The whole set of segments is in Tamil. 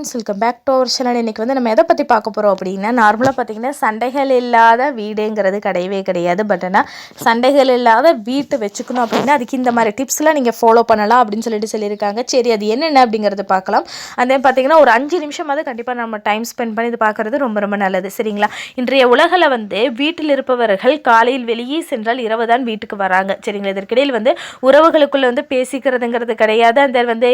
Welcome back to our channel இன்றைக்கி வந்து நம்ம எதை பற்றி பார்க்க போகிறோம் அப்படின்னா நார்மலாக பார்த்தீங்கன்னா சண்டைகள் இல்லாத வீடுங்கிறது கிடையவே கிடையாது. பட் ஆனால் சண்டைகள் இல்லாத வீட்டை வச்சுக்கணும் அப்படின்னா அதுக்கு இந்த மாதிரி டிப்ஸ்லாம் நீங்கள் ஃபாலோ பண்ணலாம் அப்படின்னு சொல்லிட்டு சொல்லியிருக்காங்க. சரி அது என்னென்ன அப்படிங்கிறத பார்க்கலாம். அதே பார்த்தீங்கன்னா ஒரு அஞ்சு நிமிஷமாவது கண்டிப்பாக நம்ம டைம் ஸ்பெண்ட் பண்ணி இது பார்க்குறது ரொம்ப ரொம்ப நல்லது. சரிங்களா? இன்றைய உலகில் வந்து வீட்டில் இருப்பவர்கள் காலையில் வெளியே சென்றால் இரவு தான் வீட்டுக்கு வராங்க. சரிங்களா? இதற்கிடையில் வந்து உறவுகளுக்குள்ளே வந்து பேசிக்கிறதுங்கிறது கிடையாது. அந்த வந்து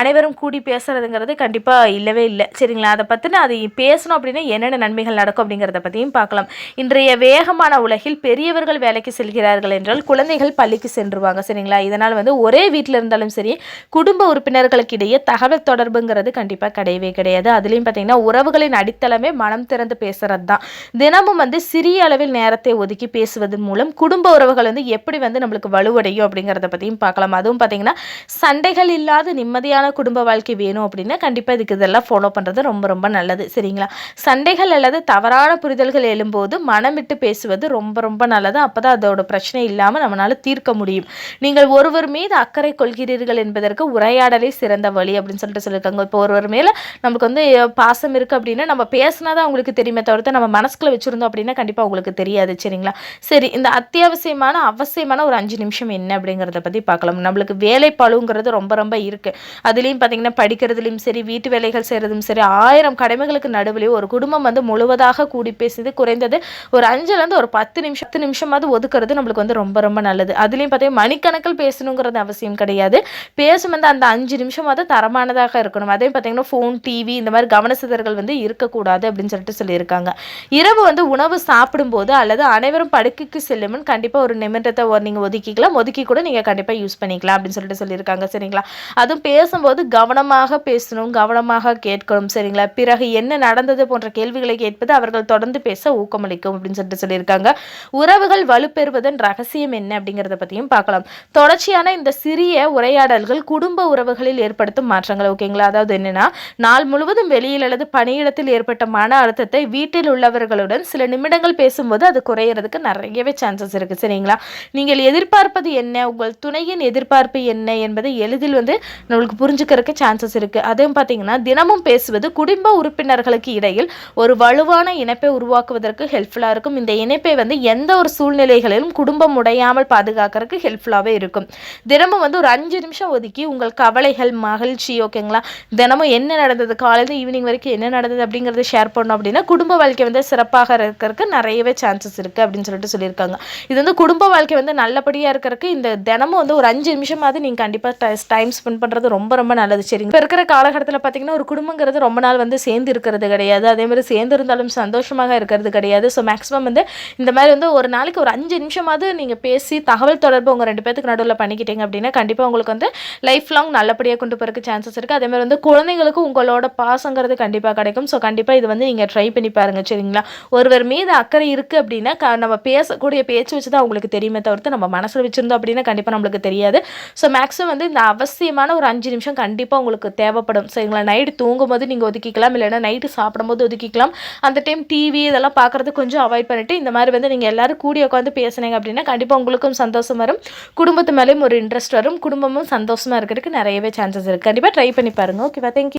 அனைவரும் கூடி பேசுறதுங்கிறது கண்டிப்பாக இல்லவே இல்லை. சரிங்களா? அதை பற்றின அது பேசணும் அப்படின்னா என்னென்ன நன்மைகள் நடக்கும் அப்படிங்கிறத பற்றியும் பார்க்கலாம். இன்றைய வேகமான உலகில் பெரியவர்கள் வேலைக்கு செல்கிறார்கள் என்றால் குழந்தைகள் பள்ளிக்கு சென்றுவாங்க சரிங்களா? இதனால் வந்து ஒரே வீட்டில் இருந்தாலும் சரி குடும்ப உறுப்பினர்களுக்கு இடையே தகவல் தொடர்புங்கிறது கண்டிப்பாக கிடையவே கிடையாது. அதுலேயும் பார்த்தீங்கன்னா உறவுகளின் அடித்தளமே மனம் திறந்து பேசுறது தான் தினமும் வந்து சிறிய அளவில் நேரத்தை ஒதுக்கி பேசுவதன் மூலம் குடும்ப உறவுகள் வந்து எப்படி வந்து நம்மளுக்கு வலுவடையும் அப்படிங்கிறத பற்றியும் பார்க்கலாம். அதுவும் பார்த்தீங்கன்னா சண்டைகள் இல்லாத நிம்மதியான குடும்ப வாழ்க்கை வேணும் அப்படின்னா கண்டிப்பாக இதுக்கு இதெல்லாம் ஃபாலோ பண்ணுறது ரொம்ப ரொம்ப நல்லது. சரிங்களா? சண்டைகள் அல்லது தவறான புரிதல்கள் எழும்போது மனம் விட்டு பேசுவது ரொம்ப ரொம்ப நல்லது. அப்போ தான் அதோட பிரச்சனை இல்லாமல் நம்மளால் தீர்க்க முடியும். நீங்கள் ஒருவர் மீது அக்கறை கொள்கிறீர்கள் என்பதற்கு உரையாடலே சிறந்த வழி அப்படின்னு சொல்லிட்டு சொல்லியிருக்காங்க இப்போ ஒருவர் மேலே நமக்கு வந்து பாசம் இருக்குது அப்படின்னா நம்ம பேசினா தான் அவங்களுக்கு தெரியுமே தவிர்த்து நம்ம மனசுக்குள்ள வச்சுருந்தோம் அப்படின்னா கண்டிப்பாக உங்களுக்கு தெரியாது. சரிங்களா? சரி இந்த அத்தியாவசியமான அவசியமான ஒரு அஞ்சு நிமிஷம் என்ன அப்படிங்கிறத பற்றி பார்க்கலாம். நம்மளுக்கு வேலை பழுங்கிறது ரொம்ப ரொம்ப இருக்குது அதுலேயும் பார்த்தீங்கன்னா படிக்கிறதுலையும் சரி வீட்டு வேலைகள் வேலைகள் செய்கிறதும் சரி ஆயிரம் கடமைகளுக்கு நடுவிலே ஒரு குடும்பம் வந்து முழுவதாக கூடி பேசுது குறைந்தது ஒரு அஞ்சுலேருந்து ஒரு பத்து நிமிஷம் பத்து நிமிஷமாவது ஒதுக்குறது நம்மளுக்கு வந்து ரொம்ப ரொம்ப நல்லது. அதுலேயும் பார்த்தீங்கன்னா மணிக்கணக்கில் பேசணுங்கிறது அவசியம் கிடையாது. பேசும் வந்து அந்த அஞ்சு நிமிஷமாவது தரமானதாக இருக்கணும். அதே பார்த்தீங்கன்னா ஃபோன் டிவி இந்த மாதிரி கவனசிதறல் வந்து இருக்கக்கூடாது அப்படின்னு சொல்லிட்டு சொல்லியிருக்காங்க. இரவு வந்து உணவு சாப்பிடும்போது அல்லது அனைவரும் படுக்கைக்கு செல்லும்னு கண்டிப்பாக ஒரு நிமிடத்தை நீங்கள் ஒதுக்கிக்கலாம். ஒதுக்கி கூட நீங்கள் கண்டிப்பாக யூஸ் பண்ணிக்கலாம் அப்படின்னு சொல்லிட்டு சொல்லியிருக்காங்க. சரிங்களா? அதுவும் பேசும்போது கவனமாக பேசணும் கவனமாக கேட்கணும் சரிங்களா? பிறகு என்ன நடந்தது போன்ற கேள்விகளை கேட்பது அவர்கள் தொடர்ந்து பேச ஊக்கமளிக்கும் அப்படின்னு சொல்லிட்டு சொல்லியிருக்காங்க. உறவுகள் வலுப்பெறுவதன் ரகசியம் என்ன அப்படிங்கிறத பற்றியும் பார்க்கலாம். தொடர்ச்சியான இந்த சிறிய உரையாடல்கள் குடும்ப உறவுகளில் ஏற்படுத்தும் மாற்றங்கள் ஓகேங்களா? அதாவது என்னென்னா நாள் முழுவதும் வெளியில் அல்லது பணியிடத்தில் ஏற்பட்ட மன அழுத்தத்தை வீட்டில் உள்ளவர்களுடன் சில நிமிடங்கள் பேசும்போது அது குறையிறதுக்கு நிறையவே சான்சஸ் இருக்குது சரிங்களா? நீங்கள் எதிர்பார்ப்பது என்ன? உங்கள் துணையின் எதிர்பார்ப்பு என்ன என்பதை எளிதில் வந்து நம்மளுக்கு புரிஞ்சுக்கிறதுக்கு சான்சஸ் இருக்குது அதுவும் பார்த்தீங்கன்னா தின தினமும் பேசுவது குடும்ப உறுப்பினர்களுக்கு இடையில் ஒரு வலுவான இணைப்பை உருவாக்குவதற்கு ஹெல்ப்ஃபுல்லாக இருக்கும். இந்த இணைப்பை வந்து எந்த ஒரு சூழ்நிலைகளிலும் குடும்பம் உடையாமல் பாதுகாக்கிறதுக்கு ஹெல்ப்ஃபுல்லாகவே இருக்கும். தினமும் வந்து ஒரு அஞ்சு நிமிஷம் ஒதுக்கி உங்கள் கவலைகள் மகிழ்ச்சி ஓகேங்களா தினமும் என்ன நடந்தது? காலையில் ஈவினிங் வரைக்கும் என்ன நடந்தது அப்படிங்கிறத ஷேர் பண்ணோம் அப்படின்னா குடும்ப வாழ்க்கை வந்து சிறப்பாக இருக்கிறதுக்கு நிறையவே சான்சஸ் இருக்குது அப்படின்னு சொல்லிட்டு சொல்லியிருக்காங்க. இது வந்து குடும்ப வாழ்க்கை வந்து நல்லபடியாக இருக்கிறதுக்கு இந்த தினமும் வந்து ஒரு அஞ்சு நிமிஷமாவது நீங்கள் கண்டிப்பாக டைம் ஸ்பெண்ட் பண்ணுறது ரொம்ப ரொம்ப நல்லது. சரிங்க இப்போ இருக்கிற காலகட்டத்தில் பார்த்தீங்கன்னா ஒரு குடும்பங்கிறது ரொம்ப நாள் வந்து சேர்ந்து இருக்கிறது கிடையாது. அதே மாதிரி சேர்ந்து இருந்தாலும் சந்தோஷமாக இருக்கிறது கிடையாது. ஸோ மேக்ஸிமம் வந்து இந்த மாதிரி வந்து ஒரு நாளைக்கு ஒரு அஞ்சு நிமிஷமாவது நீங்கள் பேசி தகவல் தொடர்பு உங்கள் ரெண்டு பேத்துக்கு நடுவில் பண்ணிக்கிட்டீங்க அப்படின்னா கண்டிப்பாக உங்களுக்கு வந்து லைஃப் லாங் நல்லபடியாக கொண்டு போகிறதுக்கு சான்சஸ் இருக்குது அதே மாதிரி வந்து குழந்தைங்களுக்கும் உங்களோட பாசங்கிறது கண்டிப்பாக கிடைக்கும். ஸோ கண்டிப்பாக இது வந்து நீங்கள் ட்ரை பண்ணி பாருங்கள் சரிங்களா? ஒருவர் மீது அக்கறை இருக்குது அப்படின்னா க நம்ம பேசக்கூடிய பேச்சு வச்சு தான் அவங்களுக்கு தெரியுமே தவிர்த்து நம்ம மனசில் வச்சுருந்தோம் அப்படின்னா கண்டிப்பாக நம்மளுக்கு தெரியாது. ஸோ மேக்ஸிமம் வந்து இந்த அவசியமான ஒரு அஞ்சு நிமிஷம் கண்டிப்பாக உங்களுக்கு தேவைப்படும். சரிங்களா? தூங்கும் தூங்கும்போது நீங்கள் ஒதுக்கிக்கலாம் இல்லைன்னா நைட்டு சாப்பிடும்போது ஒதுக்கிக்கலாம். அந்த டைம் டிவி இதெல்லாம் பார்க்குறது கொஞ்சம் அவாய்ட் பண்ணிவிட்டு இந்த மாதிரி வந்து நீங்கள் எல்லோரும் கூடி உட்காந்து பேசுனீங்க அப்படின்னா கண்டிப்பாக உங்களுக்கும் சந்தோஷம் வரும். குடும்பத்து மேலேயும் ஒரு இன்ட்ரெஸ்ட் வரும். குடும்பமும் சந்தோஷமாக இருக்கிறதுக்கு நிறையவே சான்சஸ் இருக்குது கண்டிப்பாக ட்ரை பண்ணி பாருங்கள் ஓகேவா தேங்க்யூ